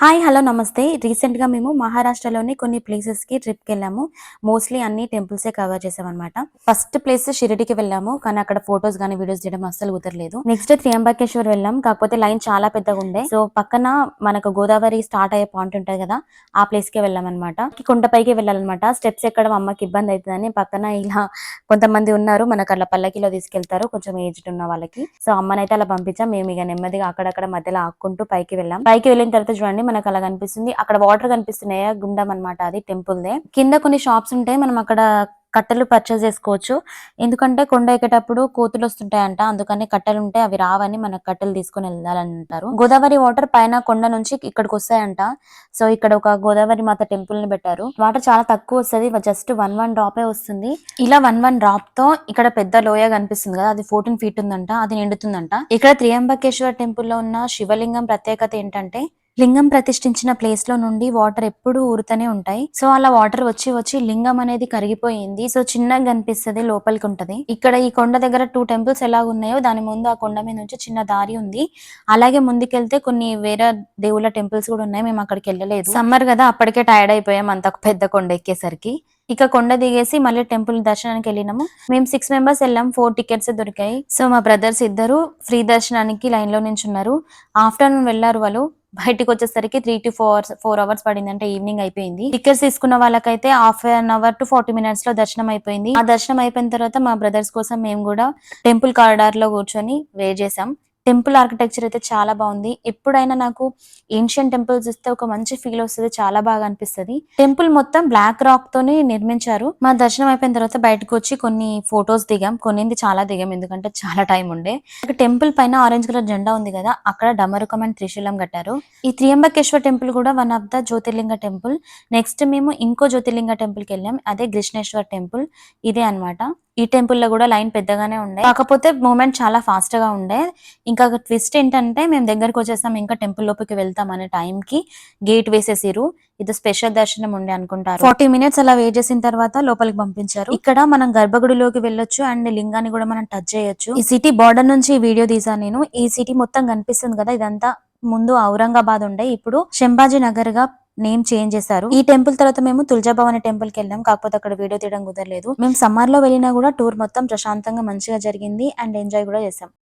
Hi hello నమస్తే. రీసెంట్గా మేము మహారాష్ట్రలోని కొన్ని ప్లేసెస్కి ట్రిప్కి వెళ్ళాము మోస్ట్లీ అన్ని టెంపుల్సే కవర్ చేసామన్నమాట. ఫస్ట్ ప్లేస్ షిరిడికి వెళ్ళాము కానీ అక్కడ ఫొటోస్ కానీ వీడియోస్ చేయడం అస్సలు కుదరలేదు. నెక్స్ట్ త్రియంబకేశ్వర్ వెళ్ళాం కాకపోతే లైన్ చాలా పెద్దగా ఉండే. సో పక్కన మనకు గోదావరి స్టార్ట్ అయ్యే పాయింట్ ఉంటుంది కదా ఆ ప్లేస్కి వెళ్ళాం అనమాట కొండపైకి వెళ్ళాలన్నమాట. స్టెప్స్ ఎక్కడం అమ్మకి ఇబ్బంది అవుతుందని పక్కన ఇలా కొంతమంది ఉన్నారు మనకు అలా పల్లకిలో తీసుకెళ్తారు కొంచెం ఏజ్డ్ ఉన్న వాళ్ళకి. సో అమ్మనైతే అలా పంపించాం. మేము ఇక నెమ్మదిగా అక్కడక్కడ మధ్యలో ఆక్కుంటూ పైకి వెళ్ళాం. పైకి వెళ్ళిన తర్వాత చూడండి మనకు అలా కనిపిస్తుంది. అక్కడ వాటర్ కనిపిస్తున్నాయి? గుండం అన్నమాట అది టెంపుల్ దే కింద కొన్ని షాప్స్ ఉంటాయి. మనం అక్కడ కట్టెలు పర్చేస్ చేసుకోవచ్చు. ఎందుకంటే కొండ ఎక్కేటప్పుడు కోతులు వస్తుంటాయంట. అందుకని కట్టెలు ఉంటే అవి రావని మనకు కట్టెలు తీసుకొని వెళ్ళాలని అంటారు. గోదావరి వాటర్ పైన కొండ నుంచి ఇక్కడికి వస్తాయంట. సో ఇక్కడ ఒక గోదావరి మాత టెంపుల్ని పెట్టారు. వాటర్ చాలా తక్కువ వస్తుంది. జస్ట్ వన్ వన్ డ్రాపే వస్తుంది. ఇలా వన్ వన్ డ్రాప్తో ఇక్కడ పెద్ద లోయ కనిపిస్తుంది కదా. అది ఫోర్టీన్ ఫీట్ ఉందంట. అది నిండుతుందంట. ఇక్కడ త్రియంబకేశ్వర టెంపుల్లో ఉన్న శివలింగం ప్రత్యేకత ఏంటంటే లింగం ప్రతిష్ఠించిన ప్లేస్లో నుండి వాటర్ ఎప్పుడు ఊరుతూనే ఉంటాయి. సో అలా వాటర్ వచ్చి వచ్చి లింగం అనేది కరిగిపోయింది. సో చిన్నగా కనిపిస్తుంది లోపలికి ఉంటది. ఇక్కడ ఈ కొండ దగ్గర టూ టెంపుల్స్ ఎలా ఉన్నాయో దాని ముందు ఆ కొండ మీద నుంచి చిన్న దారి ఉంది. అలాగే ముందుకెళ్తే కొన్ని వేరే దేవుళ్ళ టెంపుల్స్ కూడా ఉన్నాయి. మేము అక్కడికి వెళ్ళలేదు. సమ్మర్ కదా అప్పటికే టైర్డ్ అయిపోయాం అంత పెద్ద కొండ ఎక్కేసరికి. ఇక కొండ దిగేసి మళ్ళీ టెంపుల్ దర్శనానికి వెళ్ళినాము. మేము సిక్స్ మెంబర్స్ వెళ్ళాం ఫోర్ టికెట్స్ దొరికాయి. సో మా బ్రదర్స్ ఇద్దరు ఫ్రీ దర్శనానికి లైన్లో నించున్నారు. ఆఫ్టర్నూన్ వెళ్ళారు వాళ్ళు. బయటికి వచ్చేసరికి three to four hours four hours పడింది అంటే ఈవినింగ్ అయిపోయింది. టికెట్స్ తీసుకున్న వాళ్ళకైతే half an hour to forty మినిట్స్లో దర్శనం అయిపోయింది. ఆ దర్శనం అయిపోయిన తర్వాత మా బ్రదర్స్ కోసం మేము కూడా టెంపుల్ కారిడార్లో కూర్చొని వెయిట్ చేసాం టెంపుల్ ఆర్కిటెక్చర్ అయితే చాలా బాగుంది. ఎప్పుడైనా నాకు ఏన్షియన్ టెంపుల్స్ ఇస్తే ఒక మంచి ఫీల్ వస్తుంది చాలా బాగా అనిపిస్తుంది. టెంపుల్ మొత్తం బ్లాక్ రాక్ తోని నిర్మించారు. మా దర్శనం అయిపోయిన తర్వాత బయటకు వచ్చి కొన్ని ఫొటోస్ దిగాం. కొన్నింది చాలా దిగాం ఎందుకంటే చాలా టైం ఉండే. టెంపుల్ పైన ఆరెంజ్ కలర్ జెండా ఉంది కదా అక్కడ డమరుకం అండ్ త్రిశూలం కట్టారు. ఈ త్రియంబకేశ్వర టెంపుల్ కూడా one of the Jyotirlinga temple. Next మేము ఇంకో జ్యోతిర్లింగ టెంపుల్కి వెళ్ళాం. అదే కృష్ణేశ్వర్ టెంపుల్. ఇదే అన్నమాట. ఈ టెంపుల్లో కూడా లైన్ పెద్దగానే ఉండే. కాకపోతే మూమెంట్ చాలా ఫాస్ట్గా ఉండే. ఇంకా ట్విస్ట్ ఏంటంటే మేము దగ్గరకు వచ్చేసాం ఇంకా టెంపుల్ లోపలికి వెళ్తాం అనే టైం కి గేట్ వేసేసిరు ఇది స్పెషల్ దర్శనం ఉండే అనుకుంటారు. ఫార్టీ మినిట్స్ అలా వెయిట్ చేసిన తర్వాత లోపలికి పంపించారు. ఇక్కడ మనం గర్భగుడిలోకి వెళ్ళొచ్చు అండ్ లింగాన్ని కూడా మనం టచ్ చేయొచ్చు. ఈ సిటీ బార్డర్ నుంచి ఈ వీడియో తీసాను నేను. ఈ సిటీ మొత్తం కనిపిస్తుంది కదా ఇదంతా ముందు ఔరంగాబాద్ ఉండే. ఇప్పుడు శంభాజీ నగర్గా నేమ్ చేంజ్ చేశారు. ఈ టెంపుల్ తర్వాత మేము తులజాభవాని టెంపుల్కి వెళ్ళాం. కాకపోతే అక్కడ వీడియో తీయడం కుదరలేదు. మేము సమ్మర్లో వెళ్ళినా కూడా టూర్ మొత్తం ప్రశాంతంగా మంచిగా జరిగింది. అండ్ ఎంజాయ్ కూడా చేసాం